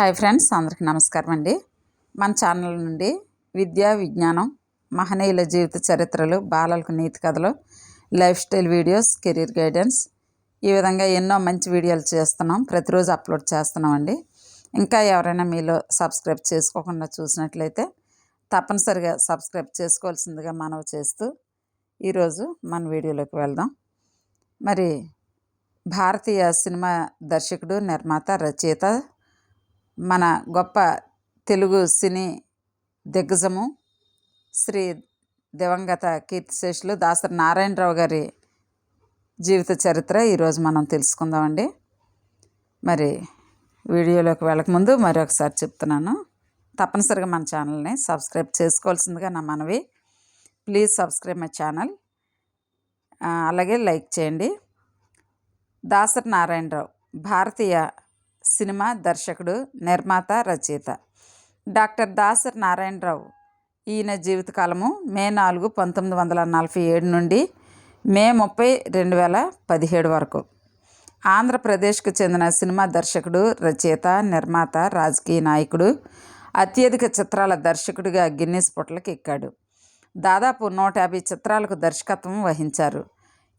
Hi friends అందరికీ నమస్కారం అండి. మన ఛానల్ నుండి విద్యా విజ్ఞానం మహనీయుల జీవిత చరిత్రలు బాలలకు నీతి కథలు life style videos career guidance ఈ విధంగా ఎన్నో మంచి వీడియోలు చేస్తున్నాం. ప్రతిరోజు అప్లోడ్ చేస్తున్నామండి ఇంకా ఎవరైనా మీలో సబ్స్క్రైబ్ చేసుకోకుండా చూసినట్లయితే తప్పనిసరిగా సబ్స్క్రైబ్ చేసుకోవాల్సిందిగా మనవి చేస్తూ ఈరోజు మన వీడియోలోకి వెళ్దాం. మరి భారతీయ సినిమా దర్శకుడు నిర్మాత రచయిత మన గొప్ప తెలుగు సినీ దిగ్గజము శ్రీ దివంగత కీర్తిశేషులు దాసరి నారాయణరావు గారి జీవిత చరిత్ర ఈరోజు మనం తెలుసుకుందామండి. మరి వీడియోలోకి వెళ్ళకముందు మరొకసారి ఒకసారి చెప్తున్నాను. తప్పనిసరిగా మన ఛానల్ని సబ్స్క్రైబ్ చేసుకోవాల్సిందిగా నా మనవి. Please subscribe my channel. అలాగే లైక్ చేయండి. దాసరి నారాయణరావు భారతీయ సినిమా దర్శకుడు నిర్మాత రచయిత. డాక్టర్ దాసర్ నారాయణరావు. ఈయన జీవితకాలము మే నాలుగు పంతొమ్మిది వందల నలభై ఏడు నుండి మే ముప్పై రెండు వేల పదిహేడు వరకు. ఆంధ్రప్రదేశ్కు చెందిన సినిమా దర్శకుడు రచయిత నిర్మాత రాజకీయ నాయకుడు అత్యధిక చిత్రాల దర్శకుడిగా గిన్నీస్ పుటలకు ఎక్కాడు. దాదాపు నూట యాభై చిత్రాలకు దర్శకత్వం వహించారు.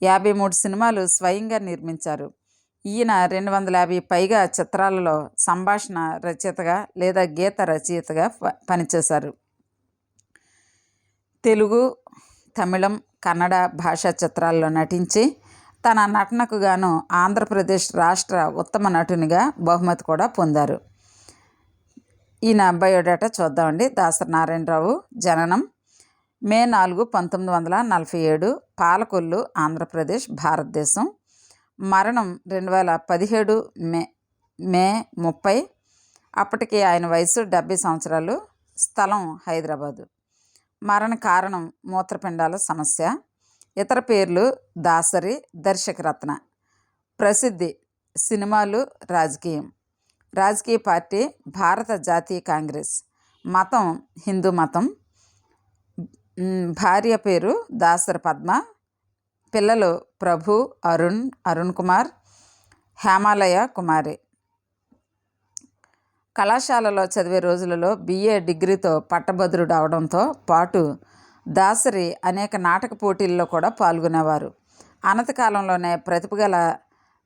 యాభై మూడు సినిమాలు స్వయంగా నిర్మించారు. ఈయన రెండు వందల యాభై పైగా చిత్రాలలో సంభాషణ రచయితగా లేదా గీత రచయితగా పనిచేశారు. తెలుగు తమిళం కన్నడ భాషా చిత్రాల్లో నటించి తన నటనకు గాను ఆంధ్రప్రదేశ్ రాష్ట్ర ఉత్తమ నటునిగా బహుమతి కూడా పొందారు. ఈయన బయోడేటా చూద్దామండి. దాసరి నారాయణరావు జననం మే నాలుగు పంతొమ్మిది వందల నలభై ఏడు పాలకొల్లు ఆంధ్రప్రదేశ్ భారతదేశం. మరణం రెండు వేల పదిహేడు మే మే ముప్పై. అప్పటికి ఆయన వయసు డెబ్బై సంవత్సరాలు. స్థలం హైదరాబాదు. మరణ కారణం మూత్రపిండాల సమస్య. ఇతర పేర్లు దాసరి దర్శకరత్న ప్రసిద్ధి సినిమాలు రాజకీయం. రాజకీయ పార్టీ భారత జాతీయ కాంగ్రెస్. మతం హిందూ మతం. భార్య పేరు దాసరి పద్మ. పిల్లలు ప్రభు అరుణ్ అరుణ్ కుమార్ హేమాలయ కుమారి. కళాశాలలో చదివే రోజులలో బిఏ డిగ్రీతో పట్టభద్రుడు అవడంతో పాటు దాసరి అనేక నాటక పోటీల్లో కూడా పాల్గొనేవారు. అనతకాలంలోనే ప్రతిభగల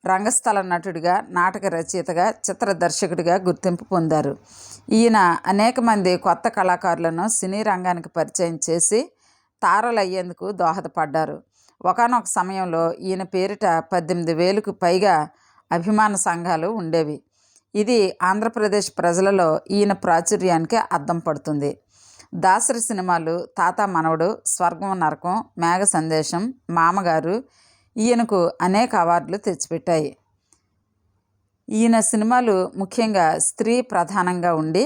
రంగస్థల నటుడిగా నాటక రచయితగా చిత్ర దర్శకుడిగా గుర్తింపు పొందారు. ఈయన అనేక మంది కొత్త కళాకారులను సినీ రంగానికి పరిచయం చేసి తారలయ్యేందుకు దోహదపడ్డారు. ఒకనొక సమయంలో ఈయన పేరిట పద్దెనిమిది వేలకు పైగా అభిమాన సంఘాలు ఉండేవి. ఇది ఆంధ్రప్రదేశ్ ప్రజలలో ఈయన ప్రాచుర్యానికి అద్దం పడుతుంది. దాసరి సినిమాలు తాత మనవడు స్వర్గం నరకం మేఘ సందేశం మామగారు ఈయనకు అనేక అవార్డులు తెచ్చిపెట్టాయి. ఈయన సినిమాలు ముఖ్యంగా స్త్రీ ప్రధానంగా ఉండి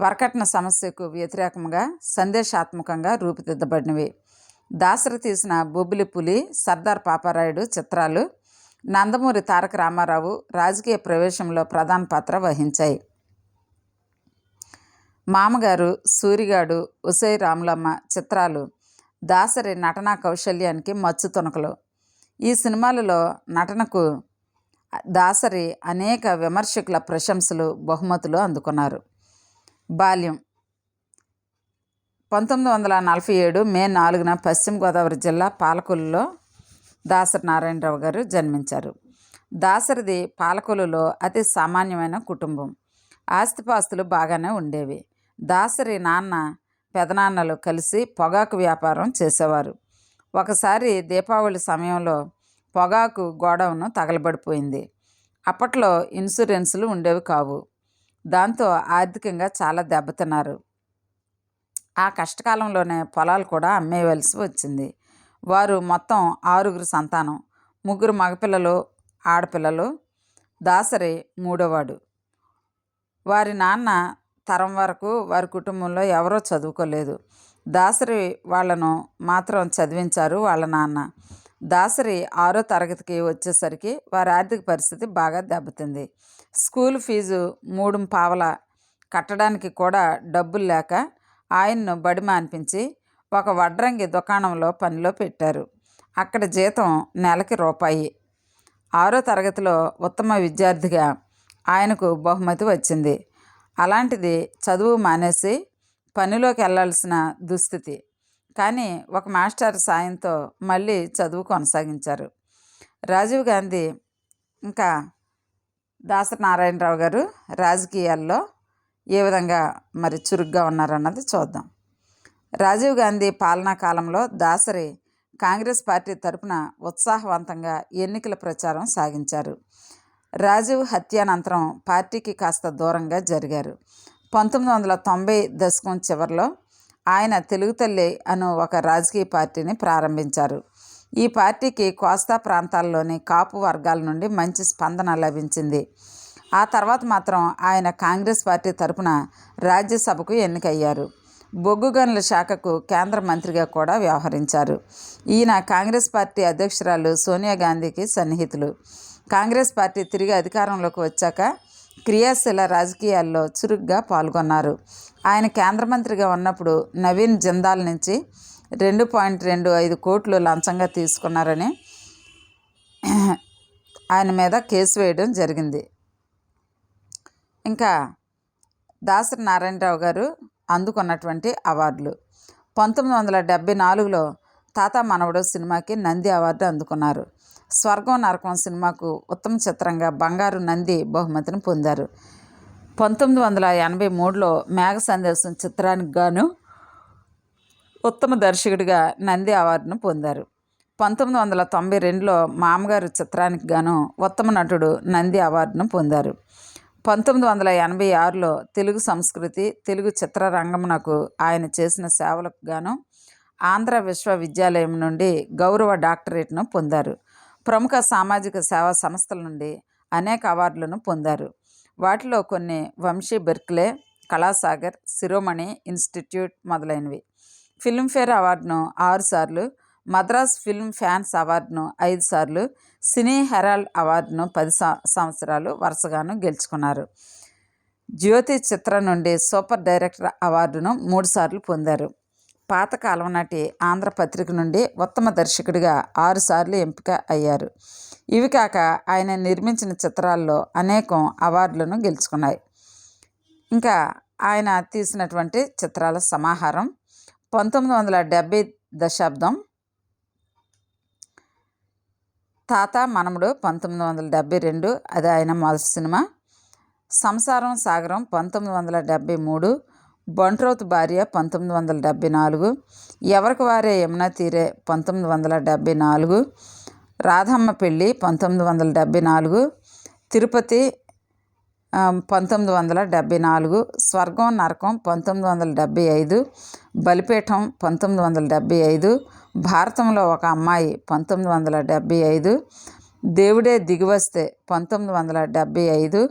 వరకట్న సమస్యకు వ్యతిరేకంగా సందేశాత్మకంగా రూపుదిద్దబడినవి. దాసరి తీసిన బొబ్బిలి పులి సర్దార్ పాపారాయుడు చిత్రాలు నందమూరి తారక రామారావు రాజకీయ ప్రవేశంలో ప్రధాన పాత్ర వహించాయి. మామగారు సూరిగాడు ఉసై రాములమ్మ చిత్రాలు దాసరి నటనా కౌశల్యానికి మచ్చు తునకలు. ఈ సినిమాలలో నటనకు దాసరి అనేక విమర్శకుల ప్రశంసలు బహుమతులు అందుకున్నారు. బాల్యం పంతొమ్మిది వందల నలభై ఏడు మే నాలుగున పశ్చిమ గోదావరి జిల్లా పాలకొల్లులో దాసరి నారాయణరావు గారు జన్మించారు. దాసరిది పాలకొల్లులో అతి సామాన్యమైన కుటుంబం. ఆస్తిపాస్తులు బాగానే ఉండేవి. దాసరి నాన్న పెదనాన్నలు కలిసి పొగాకు వ్యాపారం చేసేవారు. ఒకసారి దీపావళి సమయంలో పొగాకు గోడౌన్ తగలబడిపోయింది. అప్పట్లో ఇన్సూరెన్సులు ఉండేవి కావు. దాంతో ఆర్థికంగా చాలా దెబ్బతిన్నారు. ఆ కష్టకాలంలోనే పొలాలు కూడా అమ్మేయవలసి వచ్చింది. వారు మొత్తం ఆరుగురు సంతానం. ముగ్గురు మగపిల్లలు ఆడపిల్లలు దాసరి మూడోవాడు. వారి నాన్న తరం వరకు వారి కుటుంబంలో ఎవరో చదువుకోలేదు. దాసరి వాళ్ళను మాత్రం చదివించారు వాళ్ళ నాన్న. దాసరి ఆరో తరగతికి వచ్చేసరికి వారి ఆర్థిక పరిస్థితి బాగా దెబ్బతింది. స్కూల్ ఫీజు మూడు పావల కట్టడానికి కూడా డబ్బులు లేక ఆయన్ను బడి మాన్పించి ఒక వడ్రంగి దుకాణంలో పనిలో పెట్టారు. అక్కడ జీతం నెలకి రూపాయి. ఆరో తరగతిలో ఉత్తమ విద్యార్థిగా ఆయనకు బహుమతి వచ్చింది. అలాంటిది చదువు మానేసి పనిలోకి వెళ్ళాల్సిన దుస్థితి. కానీ ఒక మాస్టర్ సాయంతో మళ్ళీ చదువు కొనసాగించారు. రాజీవ్ గాంధీ ఇంకా దాసరి నారాయణరావు గారు రాజకీయాల్లో ఏ విధంగా మరి చురుగ్గా ఉన్నారన్నది చూద్దాం. రాజీవ్ గాంధీ పాలనా కాలంలో దాసరి కాంగ్రెస్ పార్టీ తరపున ఉత్సాహవంతంగా ఎన్నికల ప్రచారం సాగించారు. రాజీవ్ హత్యానంతరం పార్టీకి కాస్త దూరంగా జరిగారు. పంతొమ్మిది వందల తొంభై దశకం చివరిలో ఆయన తెలుగు తల్లి అను ఒక రాజకీయ పార్టీని ప్రారంభించారు. ఈ పార్టీకి కోస్తా ప్రాంతాల్లోని కాపు వర్గాల నుండి మంచి స్పందన లభించింది. ఆ తర్వాత మాత్రం ఆయన కాంగ్రెస్ పార్టీ తరపున రాజ్యసభకు ఎన్నికయ్యారు. బొగ్గు గనుల శాఖకు కేంద్ర మంత్రిగా కూడా వ్యవహరించారు. ఈయన కాంగ్రెస్ పార్టీ అధ్యక్షురాలు సోనియా గాంధీకి సన్నిహితులు. కాంగ్రెస్ పార్టీ తిరిగి అధికారంలోకి వచ్చాక క్రియాశీల రాజకీయాల్లో చురుగ్గా పాల్గొన్నారు. ఆయన కేంద్ర మంత్రిగా ఉన్నప్పుడు నవీన్ జిందాల్ నుంచి రెండు పాయింట్ రెండు ఐదు కోట్లు లంచంగా తీసుకున్నారని ఆయన మీద కేసు వేయడం జరిగింది. ఇంకా దాసరి నారాయణరావు గారు అందుకున్నటువంటి అవార్డులు. పంతొమ్మిది వందల డెబ్భై నాలుగులో తాత మనవడు సినిమాకి నంది అవార్డు అందుకున్నారు. స్వర్గం నరకం సినిమాకు ఉత్తమ చిత్రంగా బంగారు నంది బహుమతిని పొందారు. పంతొమ్మిది వందల ఎనభై మూడులో మేఘ సందేశం చిత్రానికి గాను ఉత్తమ దర్శకుడిగా నంది అవార్డును పొందారు. పంతొమ్మిది వందల తొంభై రెండులో మామగారు చిత్రానికి గాను ఉత్తమ నటుడు నంది అవార్డును పొందారు. పంతొమ్మిది వందల ఎనభై ఆరులో తెలుగు సంస్కృతి తెలుగు చిత్రరంగమునకు ఆయన చేసిన సేవలకు గాను ఆంధ్ర విశ్వవిద్యాలయం నుండి గౌరవ డాక్టరేట్ను పొందారు. ప్రముఖ సామాజిక సేవా సంస్థల నుండి అనేక అవార్డులను పొందారు. వాటిలో కొన్ని వంశీ బెర్క్లే కళాసాగర్ శిరోమణి ఇన్స్టిట్యూట్ మొదలైనవి. ఫిల్మ్ఫేర్ అవార్డును ఆరుసార్లు మద్రాస్ ఫిల్మ్ ఫ్యాన్స్ అవార్డును ఐదు సార్లు సినీ హెరాల్డ్ అవార్డును పది సంవత్సరాలు వరుసగాను గెలుచుకున్నారు. జ్యోతి చిత్రం నుండి సూపర్ డైరెక్టర్ అవార్డును మూడుసార్లు పొందారు. పాతకాలం నాటి ఆంధ్రపత్రిక నుండి ఉత్తమ దర్శకుడిగా ఆరుసార్లు ఎంపిక అయ్యారు. ఇవి కాక ఆయన నిర్మించిన చిత్రాల్లో అనేకం అవార్డులను గెలుచుకున్నాయి. ఇంకా ఆయన తీసినటువంటి చిత్రాల సమాహారం పంతొమ్మిది వందల డెబ్భై దశాబ్దం తాత మనముడు పంతొమ్మిది వందల డెబ్భై రెండు అది ఆయన మొదటి సినిమా. సంసారం సాగరం పంతొమ్మిది వందల డెబ్భై మూడు బంట్రోత్ భార్య పంతొమ్మిది వందల డెబ్భై నాలుగు ఎవరికి వారే యమునా తీరే పంతొమ్మిది వందల డెబ్భై నాలుగు రాధమ్మ పెళ్ళి పంతొమ్మిది వందల డెబ్భై నాలుగు తిరుపతి పంతొమ్మిది వందల డెబ్భై నాలుగు స్వర్గం నరకం పంతొమ్మిది వందల డెబ్భై ఐదు బలిపీఠం పంతొమ్మిది వందల డెబ్భై ఐదు భారతంలో ఒక అమ్మాయి పంతొమ్మిది వందల డెబ్భై ఐదు దేవుడే దిగివస్తే పంతొమ్మిది వందల డెబ్భై ఐదు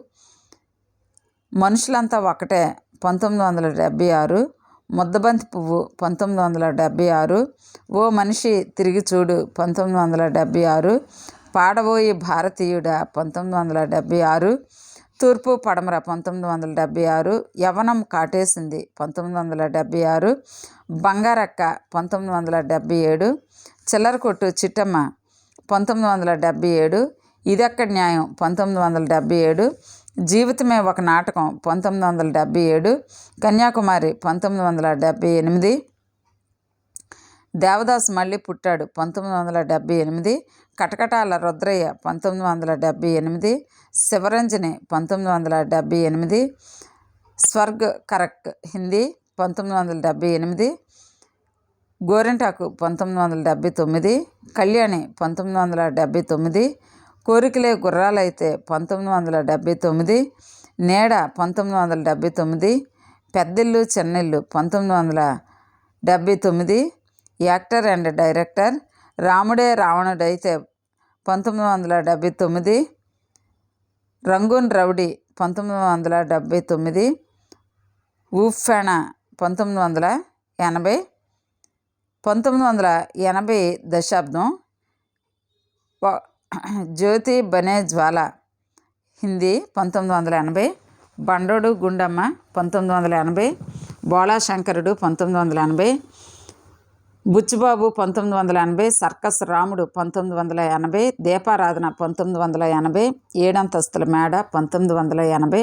మనుషులంతా ఒకటే పంతొమ్మిది వందల డెబ్భై ఆరు ముద్దబంతి పువ్వు పంతొమ్మిది వందల డెబ్భై ఆరు ఓ మనిషి తిరిగి చూడు పంతొమ్మిది వందల డెబ్భై ఆరు పాడబోయి భారతీయుడ పంతొమ్మిది వందల డెబ్భై ఆరు తూర్పు పడమర పంతొమ్మిది వందల డెబ్భై ఆరు యవనం కాటేసింది పంతొమ్మిది వందల డెబ్భై ఆరు బంగారక్క పంతొమ్మిది వందల డెబ్భై ఏడు చిల్లర కొట్టు చిట్టమ్మ పంతొమ్మిది వందల డెబ్భై ఏడు ఇదెక్కడ న్యాయం పంతొమ్మిది వందల డెబ్భై ఏడు జీవితమే ఒక నాటకం పంతొమ్మిది వందల డెబ్భై ఏడు కన్యాకుమారి పంతొమ్మిది వందల డెబ్భై ఎనిమిది దేవదాస్ మళ్ళీ పుట్టాడు పంతొమ్మిది వందల డెబ్భై ఎనిమిది కటకటాల రుద్రయ్య పంతొమ్మిది వందల డెబ్భై ఎనిమిది శివరంజని పంతొమ్మిది వందల డెబ్భై ఎనిమిది స్వర్గ్ కరక్ హిందీ పంతొమ్మిది వందల డెబ్భై ఎనిమిది గోరింటాకు పంతొమ్మిది వందల డెబ్భై తొమ్మిది కళ్యాణి పంతొమ్మిది వందల డెబ్భై తొమ్మిది కోరికలే గుర్రాలైతే పంతొమ్మిది వందల డెబ్భై తొమ్మిది నేడ పంతొమ్మిది వందల డెబ్భై తొమ్మిది పెద్దిల్లు చెన్నెల్లు పంతొమ్మిది వందల డెబ్భై తొమ్మిది యాక్టర్ అండ్ డైరెక్టర్ రాముడే రావణుడైతే పంతొమ్మిది వందల డెబ్భై తొమ్మిది రంగూన్ రౌడీ పంతొమ్మిది వందల డెబ్భై తొమ్మిది ఊఫెణ పంతొమ్మిది వందల ఎనభై పంతొమ్మిది వందల ఎనభై దశాబ్దం జ్యోతి బనే జ్వాల హిందీ పంతొమ్మిది వందల ఎనభై బండోడు గుండమ్మ పంతొమ్మిది వందల ఎనభై బోళాశంకరుడు పంతొమ్మిది వందల ఎనభై బుచ్చిబాబు పంతొమ్మిది వందల ఎనభై సర్కస్ రాముడు పంతొమ్మిది వందల ఎనభై దీపారాధన పంతొమ్మిది వందల ఎనభై ఏడంతస్తుల మేడ పంతొమ్మిది వందల ఎనభై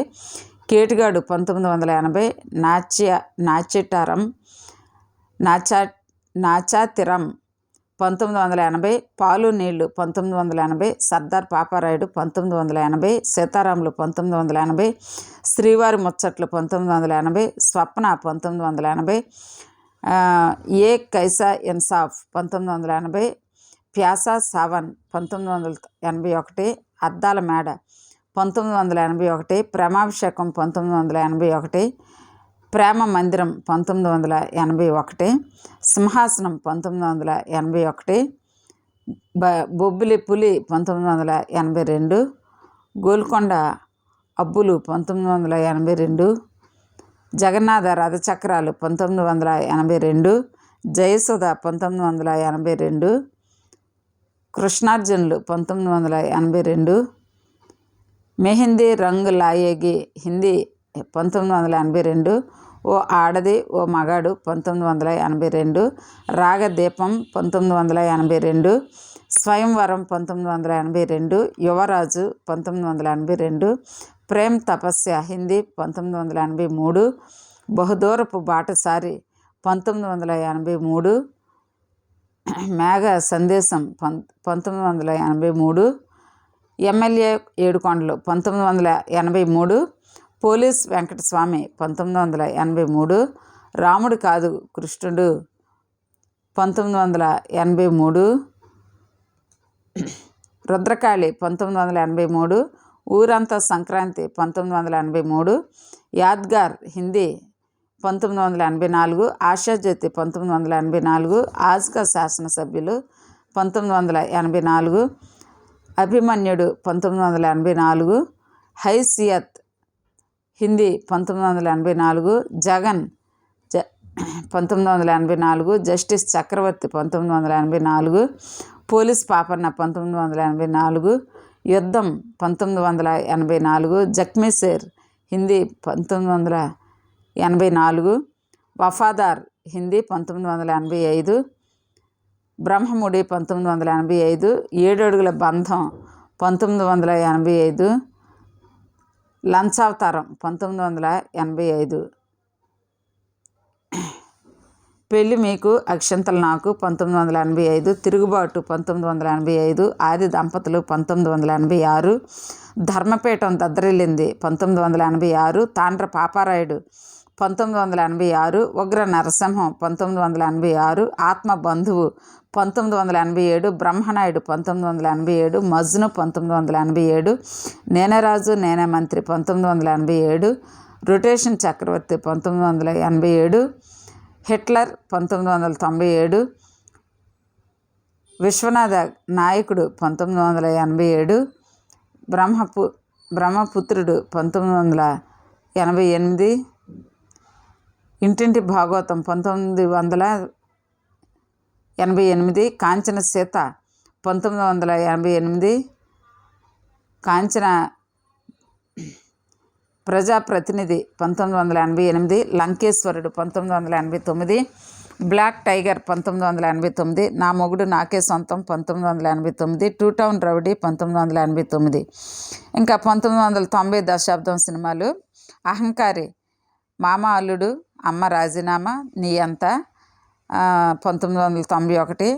కేటుగాడు పంతొమ్మిది వందల ఎనభై నాట్య నాట్యటారం నాచా నాచాతిరం పంతొమ్మిది వందల ఎనభై పాలు నీళ్ళు పంతొమ్మిది వందల ఎనభై సర్దార్ పాపారాయుడు పంతొమ్మిది వందల ఎనభై సీతారాములు పంతొమ్మిది వందల ఎనభై శ్రీవారి ముచ్చట్లు పంతొమ్మిది వందల ఎనభై స్వప్న పంతొమ్మిది వందల ఎనభై ఏ కైసా ఇన్సాఫ్ పంతొమ్మిది వందల ఎనభై ప్యాసా సావన్ పంతొమ్మిది వందల ఎనభై ఒకటి అద్దాల మేడ పంతొమ్మిది వందల ఎనభై ఒకటి ప్రేమాభిషేకం పంతొమ్మిది వందల ఎనభై ఒకటి ప్రేమ మందిరం పంతొమ్మిది వందల ఎనభై ఒకటి సింహాసనం పంతొమ్మిది వందల ఎనభై ఒకటి బ బొబ్బిలి పులి పంతొమ్మిది వందల ఎనభై రెండు గోల్కొండ అబ్బులు పంతొమ్మిది వందల ఎనభై రెండు జగన్నాథ రథచక్రాలు పంతొమ్మిది వందల ఎనభై రెండు జయసుధ పంతొమ్మిది వందల ఎనభై రెండు కృష్ణార్జునులు పంతొమ్మిది వందల ఎనభై రెండు మెహిందీ రంగు లాయేగి హిందీ పంతొమ్మిది వందల ఎనభై రెండు ఓ ఆడది ఓ మగాడు పంతొమ్మిది వందల ఎనభై రెండు రాగదీపం పంతొమ్మిది వందల ఎనభై రెండు స్వయంవరం పంతొమ్మిది వందల ఎనభై రెండు యువరాజు పంతొమ్మిది వందల ఎనభై రెండు ప్రేమ్ తపస్య హిందీ పంతొమ్మిది వందల ఎనభై మూడు బహుదూరపు బాటసారి పంతొమ్మిది వందల ఎనభై మూడు మేఘ సందేశం పం పంతొమ్మిది వందల ఎనభై మూడు ఎమ్మెల్యే ఏడుకొండలు పంతొమ్మిది వందల ఎనభై మూడు పోలీస్ వెంకటస్వామి పంతొమ్మిది వందల ఎనభై మూడు రాముడు కాదు కృష్ణుడు పంతొమ్మిది వందల ఎనభై మూడు రుద్రకాళి పంతొమ్మిది వందల ఎనభై మూడు ఊరంతా సంక్రాంతి పంతొమ్మిది వందల ఎనభై మూడు యాద్గార్ హిందీ పంతొమ్మిది వందల ఎనభై నాలుగు ఆశాజ్యోతి పంతొమ్మిది వందల ఎనభై నాలుగు ఆజ్కా శాసనసభ్యులు పంతొమ్మిది వందల ఎనభై నాలుగు అభిమన్యుడు పంతొమ్మిది వందల ఎనభై నాలుగు హైసియత్ హిందీ పంతొమ్మిది వందల ఎనభై నాలుగు జగన్ జ పంతొమ్మిది వందల ఎనభై నాలుగు జస్టిస్ చక్రవర్తి పంతొమ్మిది వందల ఎనభై నాలుగు పోలీస్ పాపన్న పంతొమ్మిది వందల ఎనభై నాలుగు యుద్ధం పంతొమ్మిది వందల ఎనభై నాలుగు జక్మీసేర్ హిందీ పంతొమ్మిది వందల ఎనభై నాలుగు వఫాదార్ హిందీ పంతొమ్మిది వందల ఎనభై ఐదు బ్రహ్మముడి పంతొమ్మిది వందల ఎనభై ఐదు ఏడడుగుల బంధం పంతొమ్మిది వందల ఎనభై ఐదు లంచావతారం పంతొమ్మిది వందల ఎనభై ఐదు. పెళ్ళి మీకు అక్షంతలు నాకు పంతొమ్మిది వందల ఎనభై ఐదు తిరుగుబాటు పంతొమ్మిది వందల ఎనభై ఐదు ఆది దంపతులు పంతొమ్మిది వందల ఎనభై ఆరు ధర్మపీఠం దద్దరిల్లింది పంతొమ్మిది వందల ఎనభై ఆరు తాండ్ర పాపారాయుడు పంతొమ్మిది వందల ఎనభై ఆరు ఉగ్ర నరసింహం పంతొమ్మిది వందల ఎనభై ఆరు ఆత్మ బంధువు పంతొమ్మిది వందల ఎనభై ఏడు బ్రహ్మనాయుడు పంతొమ్మిది వందల ఎనభై ఏడు మజ్ను పంతొమ్మిది వందల ఎనభై ఏడు నేనే రాజు నేనే మంత్రి పంతొమ్మిది వందల ఎనభై ఏడు రొటేషన్ చక్రవర్తి పంతొమ్మిది వందల ఎనభై ఏడు హిట్లర్ పంతొమ్మిది వందల తొంభై ఏడు విశ్వనాథ నాయకుడు పంతొమ్మిది వందల ఎనభై ఏడు బ్రహ్మపు బ్రహ్మపుత్రుడు పంతొమ్మిది వందల ఎనభై ఎనిమిది ఇంటింటి భాగవతం పంతొమ్మిది వందల ఎనభై ఎనిమిది కాంచన సీత పంతొమ్మిది వందల ఎనభై ఎనిమిది కాంచన ప్రజాప్రతినిధి పంతొమ్మిది వందల ఎనభై ఎనిమిది లంకేశ్వరుడు పంతొమ్మిది వందల ఎనభై తొమ్మిది బ్లాక్ టైగర్ పంతొమ్మిది వందల ఎనభై తొమ్మిది నా మొగుడు నాకే సొంతం పంతొమ్మిది వందల ఎనభై తొమ్మిది టూ టౌన్ రౌడీ పంతొమ్మిది వందల ఎనభై తొమ్మిది. ఇంకా పంతొమ్మిది వందల తొంభై దశాబ్దం సినిమాలు అహంకారి మామ అల్లుడు అమ్మ రాజీనామా నీ అంత పంతొమ్మిది వందల తొంభై ఒకటి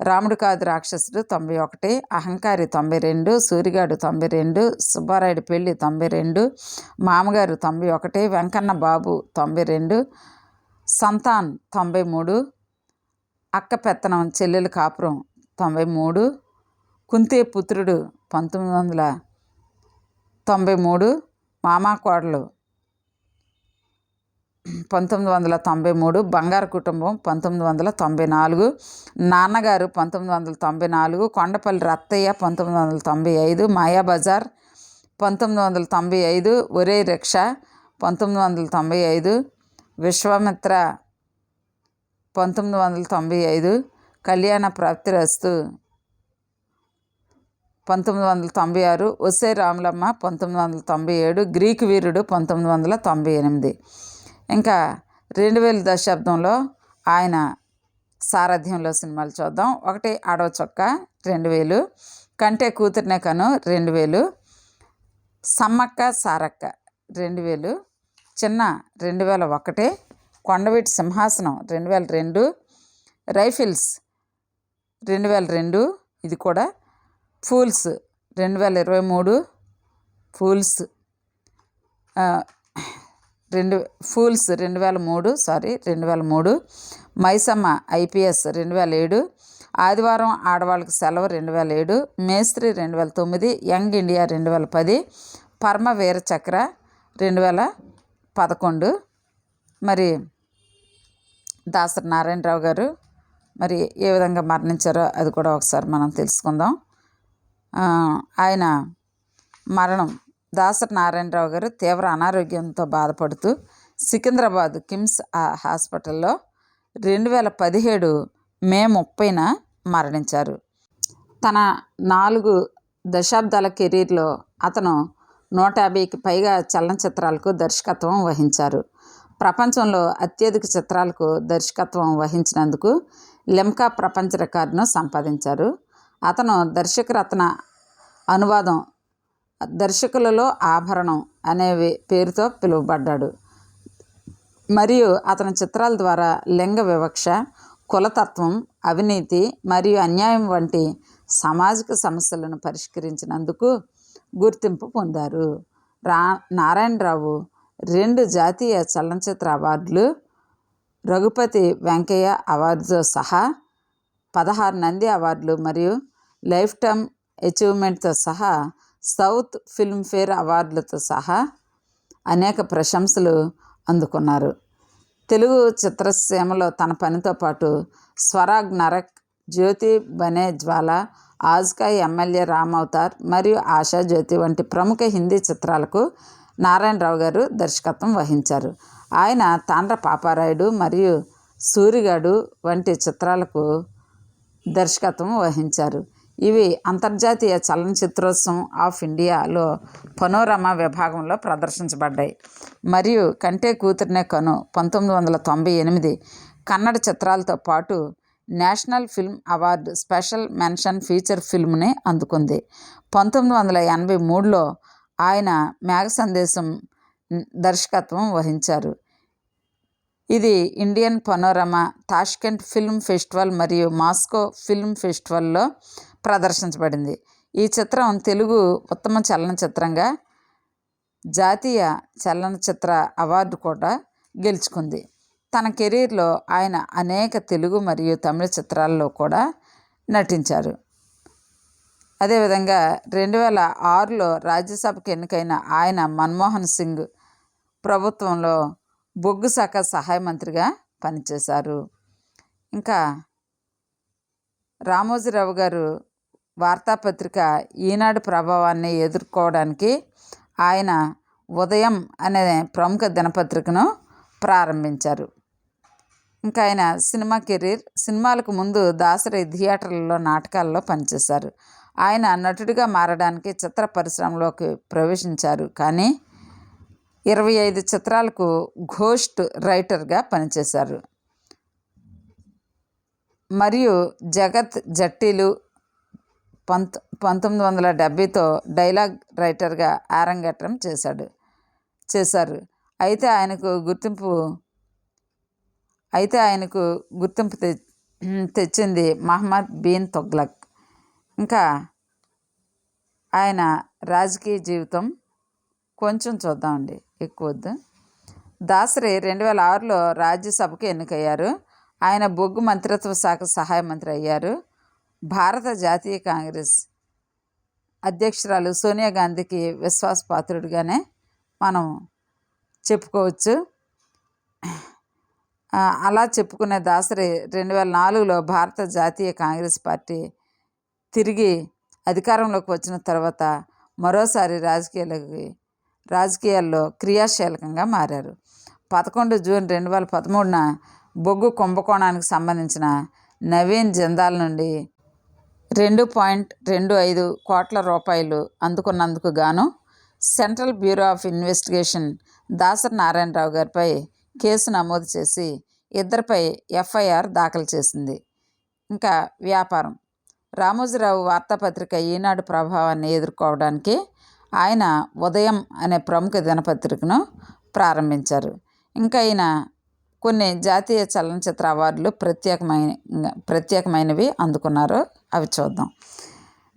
రాముడు కాదు రాక్షసుడు తొంభై ఒకటి అహంకారి తొంభై రెండు సూరిగాడు తొంభై రెండు సుబ్బారాయుడు పెళ్ళి తొంభై రెండు మామగారు తొంభై ఒకటి వెంకన్న బాబు తొంభై రెండు సంతాన్ తొంభై మూడు అక్క పెత్తనం చెల్లెల కాపురం తొంభై మూడు కుంతే పుత్రుడు పంతొమ్మిది వందల తొంభై మూడు మామా కోడలు పంతొమ్మిది వందల తొంభై మూడు బంగారు కుటుంబం పంతొమ్మిది వందల తొంభై నాలుగు నాన్నగారు పంతొమ్మిది వందల తొంభై నాలుగు కొండపల్లి రత్తయ్య పంతొమ్మిది వందల తొంభై ఐదు మాయాబజార్ పంతొమ్మిది వందల తొంభై ఐదు ఒరే రిక్షా పంతొమ్మిది వందల తొంభై ఐదు విశ్వామిత్ర పంతొమ్మిది వందల తొంభై ఐదు కళ్యాణ ప్రాప్తిరస్తు పంతొమ్మిది వందల తొంభై ఆరు ఒసే రాములమ్మ పంతొమ్మిది వందల తొంభై ఏడు గ్రీకు వీరుడు పంతొమ్మిది వందల తొంభై ఎనిమిది ఇంకా రెండు వేల దశాబ్దంలో ఆయన సారథ్యంలో సినిమాలు చూద్దాం. ఒకటి ఆడవ చొక్క రెండు వేలు కంటే కూతురినే కను రెండు వేలు సమ్మక్క సారక్క రెండు వేలు చిన్న రెండు వేల ఒకటి కొండవీటి సింహాసనం రెండు వేల రెండు రైఫిల్స్ రెండు వేల రెండు ఇది కూడా ఫూల్స్ రెండు వేల ఇరవై మూడు ఫూల్స్ రెండు ఫూల్స్ రెండు వేల మూడు సారీ రెండు వేల మూడు. మైసమ్మ ఐపీఎస్ రెండు వేల ఏడు. ఆదివారం ఆడవాళ్ళకి సెలవు రెండు వేల ఏడు. మేస్త్రి రెండు వేల తొమ్మిది. యంగ్ ఇండియా రెండు వేల పది. పరమ వీర చక్ర రెండు వేల పదకొండు. మరి దాసరి నారాయణరావు గారు మరి ఏ విధంగా మరణించారో అది కూడా ఒకసారి మనం తెలుసుకుందాం. ఆయన మరణం దాసరి నారాయణరావు గారు తీవ్ర అనారోగ్యంతో బాధపడుతూ సికింద్రాబాద్ కిమ్స్ హాస్పిటల్లో రెండు వేల పదిహేడు మే ముప్పైన మరణించారు. తన నాలుగు దశాబ్దాల కెరీర్లో అతను నూట యాభైకి పైగా చలనచిత్రాలకు దర్శకత్వం వహించారు. ప్రపంచంలో అత్యధిక చిత్రాలకు దర్శకత్వం వహించినందుకు లెమ్కా ప్రపంచ రికార్డును సంపాదించారు. అతను దర్శకరత్న అనువాదం దర్శకులలో ఆభరణం అనే పేరుతో పిలువబడ్డాడు. మరియు అతని చిత్రాల ద్వారా లింగ వివక్ష కులతత్వం అవినీతి మరియు అన్యాయం వంటి సామాజిక సమస్యలను పరిష్కరించినందుకు గుర్తింపు పొందారు. రా నారాయణరావు రెండు జాతీయ చలనచిత్ర అవార్డులు రఘుపతి వెంకయ్య అవార్డుతో సహా పదహారు నంది అవార్డులు మరియు లైఫ్ టైమ్ అచీవ్మెంట్తో సహా సౌత్ ఫిల్మ్ఫేర్ అవార్డులతో సహా అనేక ప్రశంసలు అందుకున్నారు. తెలుగు చిత్రసీమలో తన పనితో పాటు స్వరాగ్ నరక్ జ్యోతి బనే జ్వాల ఆజ్కా ఎమ్మెల్యే రామ్ అవతార్ మరియు ఆశా జ్యోతి వంటి ప్రముఖ హిందీ చిత్రాలకు నారాయణరావు గారు దర్శకత్వం వహించారు. ఆయన తాండ్ర పాపారాయుడు మరియు సూరిగాడు వంటి చిత్రాలకు దర్శకత్వం వహించారు. ఇవి అంతర్జాతీయ చలనచిత్రోత్సవం ఆఫ్ ఇండియాలో పనోరమా విభాగంలో ప్రదర్శించబడ్డాయి. మరియు కంటే కూతురినే కను పంతొమ్మిది వందల తొంభై ఎనిమిది కన్నడ చిత్రాలతో పాటు national film award special mention feature ఫిల్మ్ని అందుకుంది. పంతొమ్మిది వందల ఎనభై మూడులో ఆయన మేఘ సందేశం దర్శకత్వం వహించారు. ఇది Indian panorama Tashkent film festival మరియు మాస్కో ఫిల్మ్ ఫెస్టివల్లో ప్రదర్శించబడింది. ఈ చిత్రం తెలుగు ఉత్తమ చలనచిత్రంగా జాతీయ చలనచిత్ర అవార్డు కూడా గెలుచుకుంది. తన కెరీర్లో ఆయన అనేక తెలుగు మరియు తమిళ చిత్రాల్లో కూడా నటించారు. అదేవిధంగా రెండు వేల ఆరులో రాజ్యసభకు ఎన్నికైన ఆయన మన్మోహన్ సింగ్ ప్రభుత్వంలో బొగ్గు శాఖ సహాయ మంత్రిగా పనిచేశారు. ఇంకా రామోజీరావు గారు వార్తాపత్రిక ఈనాడు ప్రభావాన్ని ఎదుర్కోవడానికి ఆయన ఉదయం అనే ప్రముఖ దినపత్రికను ప్రారంభించారు. ఇంకా ఆయన సినిమా కెరీర్ సినిమాలకు ముందు దాసరి థియేటర్లలో నాటకాల్లో పనిచేశారు. ఆయన నటుడిగా మారడానికి చిత్ర పరిశ్రమలోకి ప్రవేశించారు. కానీ ఇరవై ఐదు చిత్రాలకు ఘోస్ట్ రైటర్గా పనిచేశారు. మరియు జగత్ జట్టీలు పంత పంతొమ్మిది వందల డెబ్భైతో డైలాగ్ రైటర్గా ఆరంగేట్రం చేశాడు చేశారు. అయితే ఆయనకు గుర్తింపు అయితే ఆయనకు గుర్తింపు తె తెచ్చింది మహమ్మద్ బీన్ తొగ్లక్. ఇంకా ఆయన రాజకీయ జీవితం కొంచెం చూద్దామండి ఎక్కువ వద్దు. దాసరి రెండు వేల ఆరులో రాజ్యసభకు ఎన్నికయ్యారు. ఆయన బొగ్గు మంత్రిత్వ శాఖ సహాయ మంత్రి అయ్యారు. భారత జాతీయ కాంగ్రెస్ అధ్యక్షురాలు సోనియా గాంధీకి విశ్వాసపాత్రుడిగానే మనం చెప్పుకోవచ్చు. అలా చెప్పుకునే దాసరి రెండు వేల నాలుగులో భారత జాతీయ కాంగ్రెస్ పార్టీ తిరిగి అధికారంలోకి వచ్చిన తర్వాత మరోసారి రాజకీయాలకి రాజకీయాల్లో క్రియాశీలకంగా మారారు. పదకొండు జూన్ రెండు వేల పదమూడున బొగ్గు కుంభకోణానికి సంబంధించిన నవీన్ జిందాల్ నుండి రెండు పాయింట్ రెండు ఐదు కోట్ల రూపాయలు అందుకున్నందుకు గాను Central Bureau of Investigation Dasari Narayana Rao గారిపై కేసు నమోదు చేసి ఇద్దరిపై ఎఫ్ఐఆర్ దాఖలు చేసింది. ఇంకా వ్యాపారం. రామోజీరావు వార్తాపత్రిక ఈనాడు ప్రభావాన్ని ఎదుర్కోవడానికి ఆయన ఉదయం అనే ప్రముఖ దినపత్రికను ప్రారంభించారు. ఇంకా ఆయన కొన్ని జాతీయ చలనచిత్ర అవార్డులు ప్రత్యేకమైన ప్రత్యేకమైనవి అందుకున్నారు అవి చూద్దాం.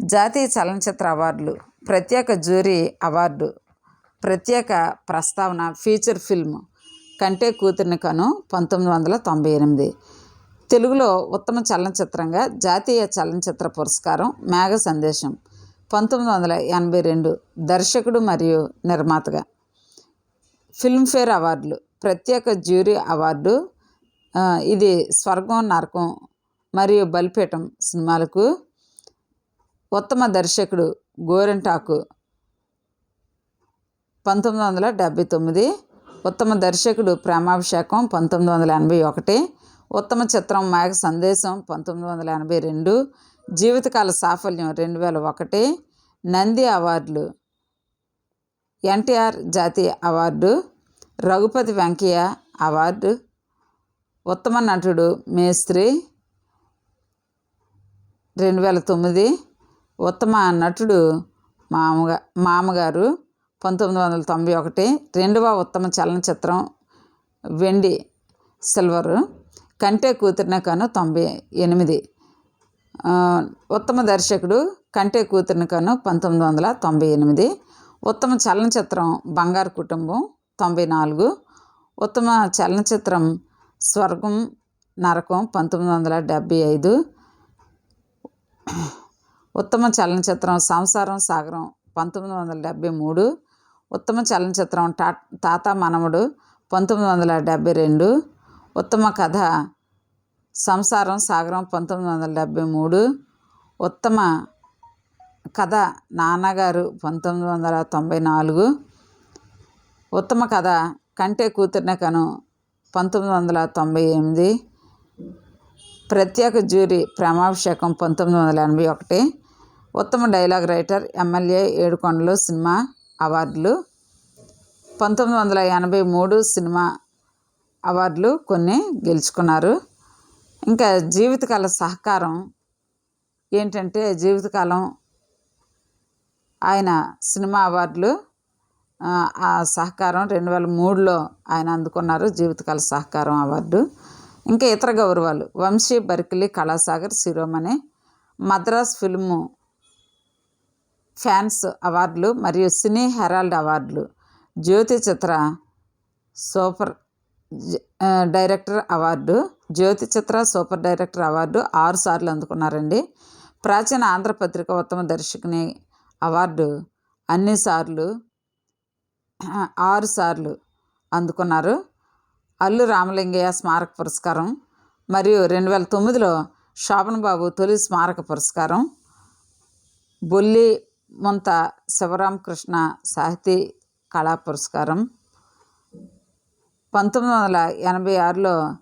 జాతీయ చలనచిత్ర అవార్డులు ప్రత్యేక జ్యూరీ అవార్డు ప్రత్యేక ప్రస్తావన ఫీచర్ ఫిల్మ్ కంటే కూతుర్ని కను పంతొమ్మిది వందల తొంభై ఎనిమిది. తెలుగులో ఉత్తమ చలనచిత్రంగా జాతీయ చలనచిత్ర పురస్కారం మేఘ సందేశం పంతొమ్మిది వందల ఎనభై రెండు దర్శకుడు మరియు నిర్మాతగా. ఫిల్మ్ఫేర్ అవార్డులు ప్రత్యేక జ్యూరీ అవార్డు ఇది స్వర్గం నరకం మరియు బలిపీఠం సినిమాలకు ఉత్తమ దర్శకుడు గోరెంటాకు పంతొమ్మిది వందల డెబ్భై తొమ్మిది ఉత్తమ దర్శకుడు ప్రేమాభిషేకం పంతొమ్మిది వందల ఎనభై ఒకటి ఉత్తమ చిత్రం మేఘ సందేశం పంతొమ్మిది వందల ఎనభై రెండు జీవితకాల సాఫల్యం రెండు వేల ఒకటి నంది అవార్డులు ఎన్టీఆర్ జాతీయ అవార్డు రఘుపతి వెంకయ్య అవార్డు. ఉత్తమ నటుడు మేస్త్రి. రెండు వేల తొమ్మిది ఉత్తమ నటుడు మామగా మామగారు పంతొమ్మిది వందల తొంభై ఒకటి. రెండవ ఉత్తమ చలనచిత్రం వెండి సిల్వరు. కంటే కూతురిన కను తొంభై ఎనిమిది. ఉత్తమ దర్శకుడు కంటే కూతురిన కను పంతొమ్మిది వందల తొంభై ఎనిమిది. ఉత్తమ చలనచిత్రం బంగారు కుటుంబం. తొంభై నాలుగు. ఉత్తమ చలనచిత్రం స్వర్గం నరకం పంతొమ్మిది వందల డెబ్భై ఐదు. ఉత్తమ చలనచిత్రం సంసారం సాగరం పంతొమ్మిది వందల డెబ్భై మూడు. ఉత్తమ చలనచిత్రం టా తాత మనముడు పంతొమ్మిది వందల డెబ్భై రెండు. ఉత్తమ కథ సంసారం సాగరం పంతొమ్మిది వందల డెబ్భై మూడు. ఉత్తమ కథ నాన్నగారు పంతొమ్మిది వందల తొంభై నాలుగు. ఉత్తమ కథ కంటే కూతురిన కను. పంతొమ్మిది వందల తొంభై ఎనిమిది ప్రత్యేక జ్యూరీ ప్రేమాభిషేకం పంతొమ్మిది వందల ఎనభై ఒకటి ఉత్తమ dialogue writer MLA Yedukondalu cinema అవార్డులు. పంతొమ్మిది వందల ఎనభై మూడు సినిమా అవార్డులు కొన్ని గెలుచుకున్నారు. ఇంకా జీవితకాల సహకారం ఏంటంటే జీవితకాలం ఆయన సినిమా అవార్డులు ఆ సహకారం రెండు వేల మూడులో ఆయన అందుకున్నారు జీవితకాల సహకారం అవార్డు. ఇంకా ఇతర గౌరవాలు. Vamsee Berkeley Kalasagar Shiromani Madras film fans అవార్డులు మరియు సినీ హెరాల్డ్ అవార్డులు. Jyothi Chitra super director award. Jyothi Chitra super director award ఆరు సార్లు అందుకున్నారండి. ప్రాచీన ఆంధ్రపత్రిక ఉత్తమ దర్శకుని అవార్డు అన్నిసార్లు ఆరు సార్లు అందుకున్నారు. అల్లు రామలింగయ్య స్మారక పురస్కారం మరియు రెండు వేల తొమ్మిదిలో శోభన్ బాబు తొలి స్మారక పురస్కారం. బొల్లి ముంత శివరామకృష్ణ సాహితీ కళా పురస్కారం. పంతొమ్మిది వందల ఎనభై ఆరులో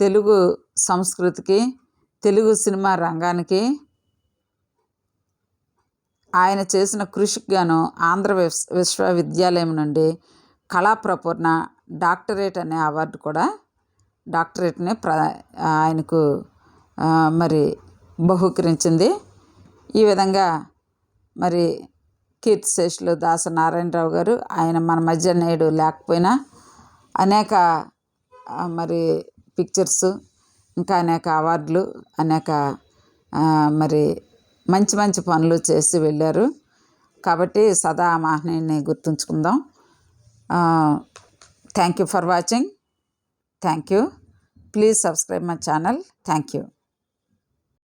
తెలుగు సంస్కృతికి తెలుగు సినిమా రంగానికి ఆయన చేసిన కృషికి గాను ఆంధ్ర విశ్వ విశ్వవిద్యాలయం నుండి కళాప్రపూర్ణ డాక్టరేట్ అనే అవార్డు కూడా డాక్టరేట్ని ప్ర ఆయనకు మరి బహుకరించింది. ఈ విధంగా మరి కీర్తిశేషులు దాస నారాయణరావు గారు ఆయన మన మధ్య నేడు లేకపోయినా అనేక మరి పిక్చర్స్ ఇంకా అనేక అవార్డులు అనేక మరి మంచి మంచి పనులు చేసి వెళ్ళారు. కాబట్టి సదా మహనీయుని గుర్తుంచుకుందాం. Thank you for watching thank you please subscribe my channel thank you